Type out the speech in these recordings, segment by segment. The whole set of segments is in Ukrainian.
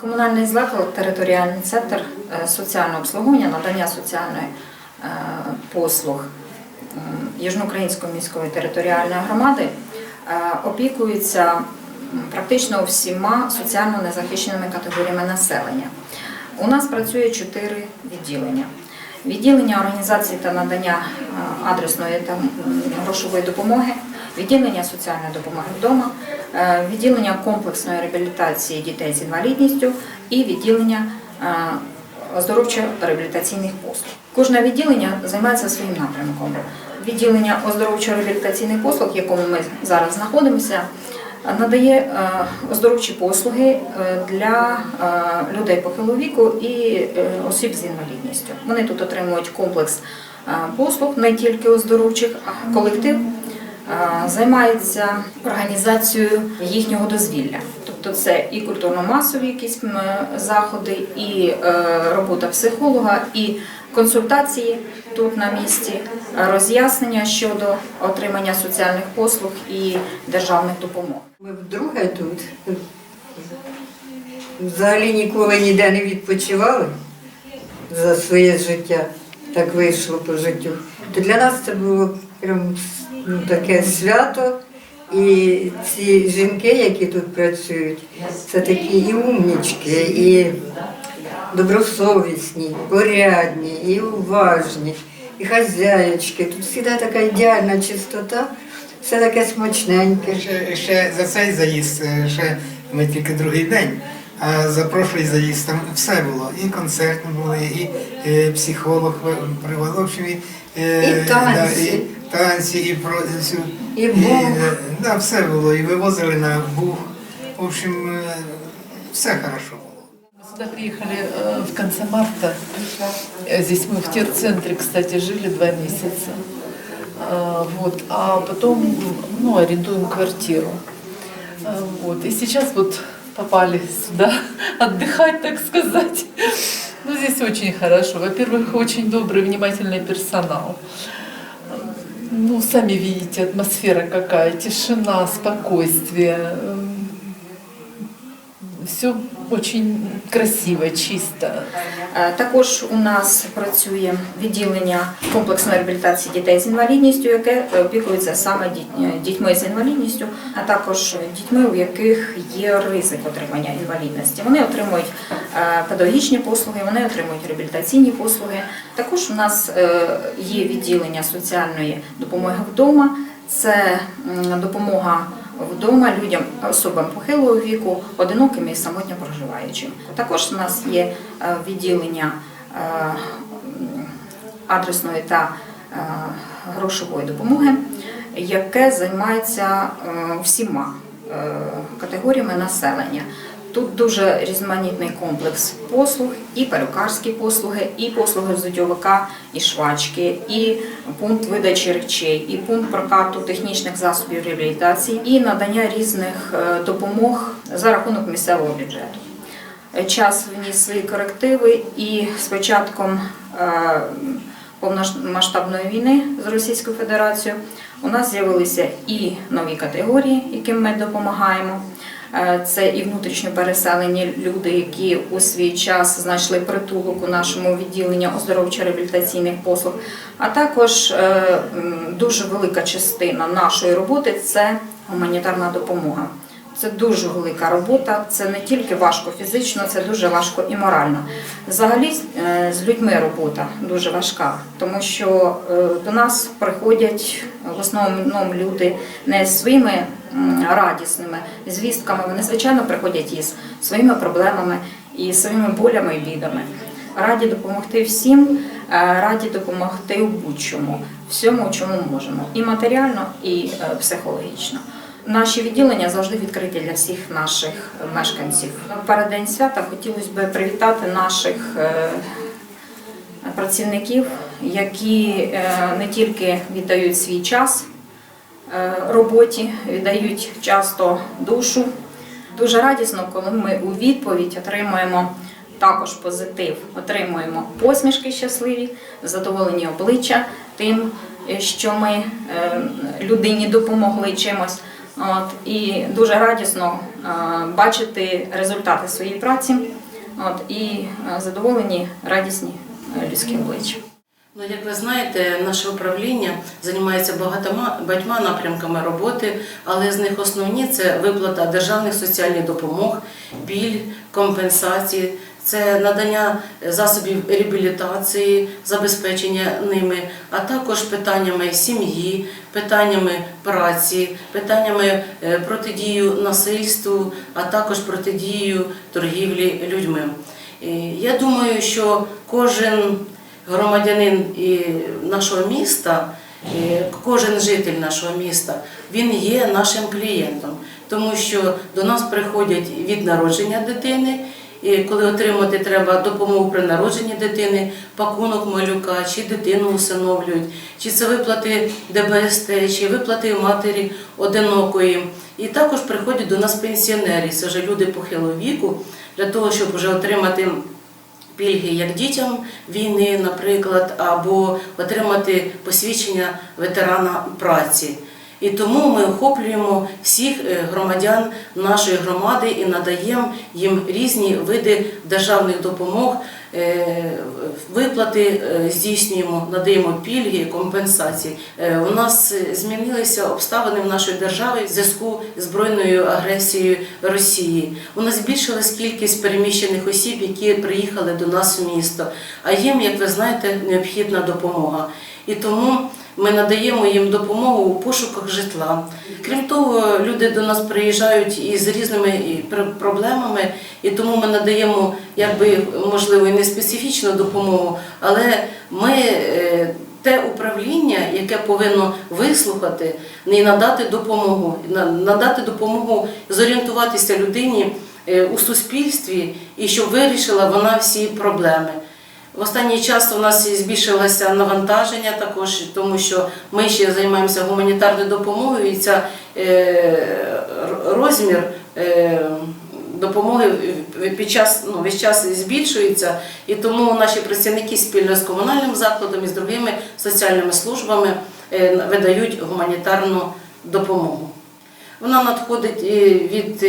Комунальний заклад, територіальний центр е, соціального обслуговування, надання соціальної е, послуг Южноукраїнської міської територіальної громади е, опікується практично всіма соціально незахищеними категоріями населення. У нас працює чотири відділення. Відділення організації та надання адресної та грошової допомоги, відділення соціальної допомоги вдома, е, відділення комплексної реабілітації дітей з інвалідністю і відділення е, оздоровчо-реабілітаційних послуг. Кожне відділення займається своїм напрямком. Відділення оздоровчо-реабілітаційних послуг, в якому ми зараз знаходимося, надає е, оздоровчі послуги для людей похилого віку і осіб з інвалідністю. Вони тут отримують комплекс послуг, не тільки оздоровчих, а колектив займається організацією їхнього дозвілля. Тобто це і культурно-масові якісь заходи, і е, робота психолога, і консультації тут на місці, е, роз'яснення щодо отримання соціальних послуг і державних допомог. Ми вдруге тут. Взагалі ніколи ніде не відпочивали за своє життя. Так вийшло по життю. То для нас це було прям ну, таке свято. І ці жінки, які тут працюють, це такі і умнічки, і добросовісні, порядні, і уважні, і хазяєчки. Тут завжди така ідеальна чистота, все таке смачненьке. Ще, ще за цей заїзд, е, ще ми тільки другий день, а за прошлий заїзд там все було. І концерти були, і е, психолог приводив, в і, І танці. Да, і танці, і про всю. І Буг. е, да, все було, і вивозили на Буг. В общем, е, все хорошо було. Мы сюда приехали э, в конце марта. Э, Здесь мы в терцентре, кстати, жили два месяца. А, Вот. А потом ну, арендуем квартиру. А, Вот. И сейчас вот попали сюда отдыхать, так сказать. Ну, здесь очень хорошо. Во-первых, очень добрый, внимательный персонал. Ну, сами видите, атмосфера какая, тишина, спокойствие. Все очень красиво, чисто. Е, Також у нас працює відділення комплексної реабілітації дітей з інвалідністю, яке опікується саме е, дітьми з інвалідністю, а також дітьми, у яких є ризик отримання інвалідності. Вони отримують е, педагогічні послуги, вони отримують реабілітаційні послуги. Також у нас е, є відділення соціальної допомоги вдома. Це допомога вдома людям, особам похилого віку, одиноким і самотньо проживаючим. Також у нас є е, відділення е, адресної та е, грошової допомоги, яке займається е, всіма е, категоріями населення. Тут дуже різноманітний комплекс послуг, і перукарські послуги, і послуги зудьовика, і швачки, і пункт видачі речей, і пункт прокату технічних засобів реабілітації, і надання різних е, допомог за рахунок місцевого бюджету. Час вніс свої корективи, і з початком е, повномасштабної війни з Російською Федерацією у нас з'явилися і нові категорії, яким ми допомагаємо. Е, Це і внутрішньо переселені люди, які у свій час знайшли притулок у нашому відділенні оздоровчо-реабілітаційних послуг. А також е, дуже велика частина нашої роботи це гуманітарна допомога. Це дуже велика робота, це не тільки важко фізично, це дуже важко і морально. Взагалі е, з людьми робота дуже важка, тому що е, до нас приходять в основному люди не своїми радісними звістками, вони звичайно приходять із своїми проблемами і своїми болями і бідами. Раді допомогти всім, е, раді допомогти у будь-чому, всьому, чому можемо, і матеріально, і психологічно. Наші відділення завжди відкриті для всіх наших мешканців. Перед день свята хотілося б привітати наших е, працівників, які е, не тільки віддають свій час е, роботі, віддають часто душу. Дуже радісно, коли ми у відповідь отримуємо також позитив, отримуємо посмішки щасливі, задоволені обличчя тим, що ми людині допомогли чимось. От, і дуже радісно е, бачити результати своєї праці от, і е, задоволені, радісні е, людські обличчя. Ну, як ви знаєте, наше управління займається багатома багатьма напрямками роботи, але з них основні це виплата державних соціальних допомог, пільг, компенсації, це надання засобів реабілітації, забезпечення ними, а також питаннями сім'ї, питаннями праці, питаннями е, протидію насильству, а також протидію торгівлі людьми. Я думаю, що кожен громадянин нашого міста, кожен житель нашого міста, він є нашим клієнтом, тому що до нас приходять від народження дитини. І коли отримати треба допомогу при народженні дитини, пакунок малюка, чи дитину усиновлюють, чи це виплати ДБСТ, чи виплати матері одинокої. І також приходять до нас пенсіонери, це вже люди похилого віку, для того, щоб вже отримати пільги як дітям війни, наприклад, або отримати посвідчення ветерана праці. І тому ми охоплюємо всіх е, громадян нашої громади і надаємо їм різні види державних допомог, е, виплати е, здійснюємо, надаємо пільги, компенсації. У нас змінилися обставини в нашої держави в зв'язку з збройною агресією Росії. У нас збільшилась кількість переміщених осіб, які приїхали до нас в місто. А їм, як ви знаєте, необхідна допомога. І тому ми надаємо їм допомогу у пошуках житла. Крім того, люди до нас приїжджають із різними пр- проблемами, і тому ми надаємо, якби можливо, і не специфічну допомогу, але ми е, те управління, яке повинно вислухати і надати допомогу, надати допомогу зорієнтуватися людині е, у суспільстві і щоб вирішила вона всі проблеми. В останній час у нас збільшилося навантаження також, тому що ми ще займаємося гуманітарною допомогою, і ця е, розмір е, допомоги під час ну, весь час збільшується, і тому наші працівники спільно з комунальним закладом і з другими соціальними службами е, видають гуманітарну допомогу. Вона надходить від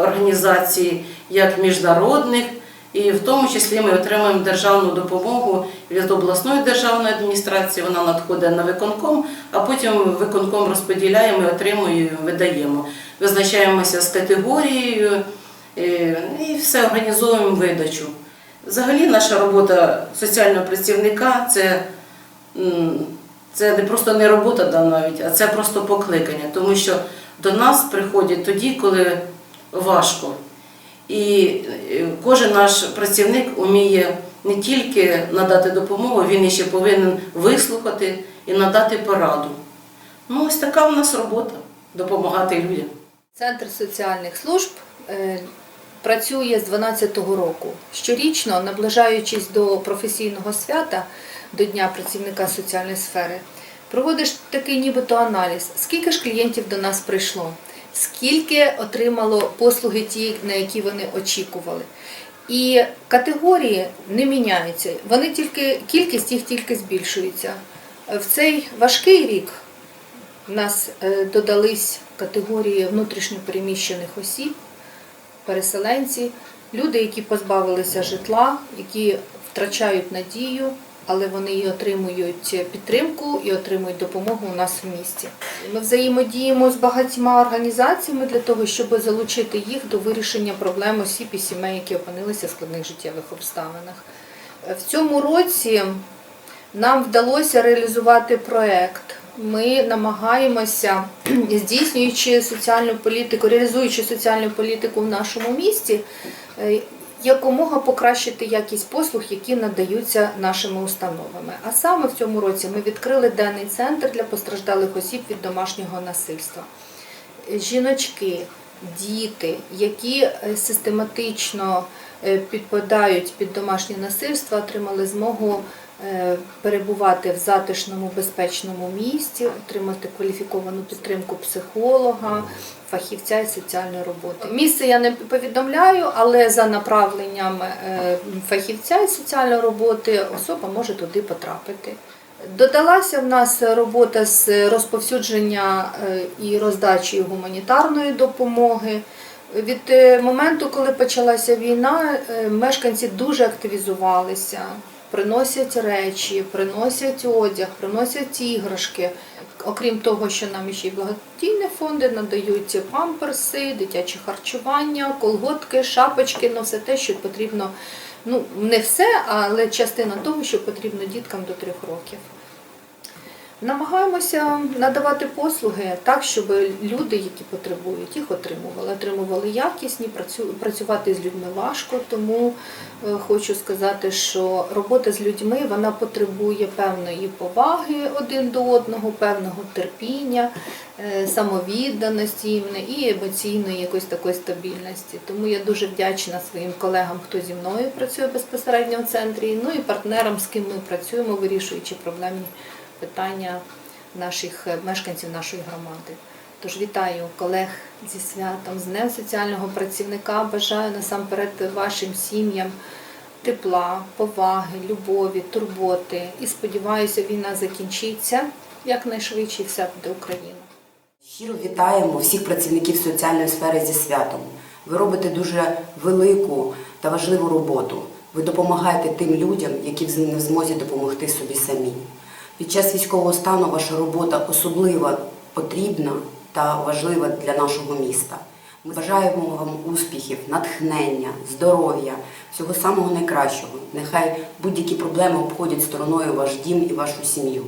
організацій як міжнародних, і в тому числі ми отримуємо державну допомогу від обласної державної адміністрації. Вона надходить на виконком, а потім виконком розподіляємо, отримуємо, видаємо. Визначаємося з категорією е, і все організовуємо видачу. Взагалі, наша робота соціального працівника це це не просто не робота да, навіть, а це просто покликання, тому що до нас приходять тоді, коли важко. І е, кожен наш працівник вміє не тільки надати допомогу, він ще повинен вислухати і надати пораду. Ну, ось така у нас робота допомагати людям. Центр соціальних служб е, працює з 2012 року. Щорічно, наближаючись до професійного свята, до Дня працівника соціальної сфери, проводиш такий нібито аналіз, скільки ж клієнтів до нас прийшло, скільки отримало послуги ті, на які вони очікували. І категорії не міняються, вони тільки кількість їх тільки збільшується. В цей важкий рік у нас е, додались категорії внутрішньопереміщених осіб, переселенці, люди, які позбавилися житла, які втрачають надію, але вони і отримують підтримку і отримують допомогу у нас в місті. Ми взаємодіємо з багатьма організаціями для того, щоб залучити їх до вирішення проблем осіб і сімей, які опинилися в складних життєвих обставинах. В цьому році нам вдалося реалізувати проект. Ми намагаємося, здійснюючи соціальну політику, реалізуючи соціальну політику в нашому місті, е, якомога покращити якість послуг, які надаються нашими установами. А саме в цьому році ми відкрили денний центр для постраждалих осіб від домашнього насильства. Жіночки, діти, які е, систематично е, підпадають під домашнє насильство, отримали змогу перебувати в затишному, безпечному місці, отримати кваліфіковану підтримку психолога, фахівця і соціальної роботи. Місце я не повідомляю, але за направленням е, фахівця із соціальної роботи особа може туди потрапити. Додалася в нас робота з розповсюдження е, і роздачі гуманітарної допомоги. Від е, моменту, коли почалася війна, е, мешканці дуже активізувалися, приносять речі, приносять одяг, приносять іграшки. Окрім того, що нам ще й благодійні фонди надають памперси, дитяче харчування, колготки, шапочки, ну все те, що потрібно. Ну, не все, але частина того, що потрібно діткам до трьох років. Намагаємося надавати послуги так, щоб люди, які потребують, їх отримували. Отримували якісні, працю- працювати з людьми важко, тому е, хочу сказати, що робота з людьми вона потребує певної поваги один до одного, певного терпіння, е, самовідданості і емоційної якоїсь такої стабільності. Тому я дуже вдячна своїм колегам, хто зі мною працює безпосередньо в центрі, ну і партнерам, з ким ми працюємо, вирішуючи проблемні питання наших е, мешканців нашої громади. Тож вітаю колег зі святом, з Днем соціального працівника. Бажаю насамперед вашим сім'ям тепла, поваги, любові, турботи. І сподіваюся, війна закінчиться якнайшвидше і все буде Україна. Щиро вітаємо всіх працівників соціальної сфери зі святом. Ви робите дуже велику та важливу роботу. Ви допомагаєте тим людям, які не в змозі допомогти собі самі. Під час військового стану ваша робота особливо потрібна та важлива для нашого міста. Ми бажаємо вам успіхів, натхнення, здоров'я, всього самого найкращого. Нехай будь-які проблеми обходять стороною ваш дім і вашу сім'ю.